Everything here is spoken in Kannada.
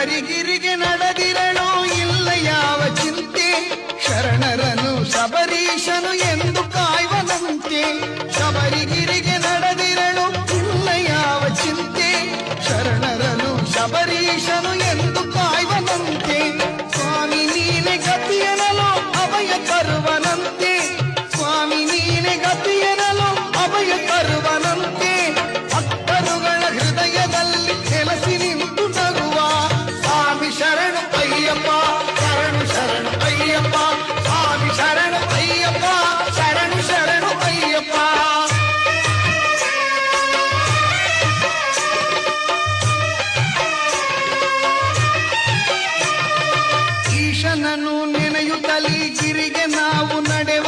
ಹರಿಗಿರಿಗೆ ನಡೆದಿರಳು ಇಲ್ಲ ಯಾವ ಚಿಂತೆ. ಶರಣರನು ಶಬರೀಶನು ಎಂದು ಕಾಯುವನಂತೆ. ಶಬರಿಗಿರಿಗೆ ನಡೆದಿರಳು ಇಲ್ಲ ಯಾವ ಚಿಂತೆ. ಶರಣರನು ಶಬರೀಶನು ಈಶನನು ನೆನೆಯುತ್ತಲಿ ಗಿರಿಗೆ ನಾವು ನಡೆವ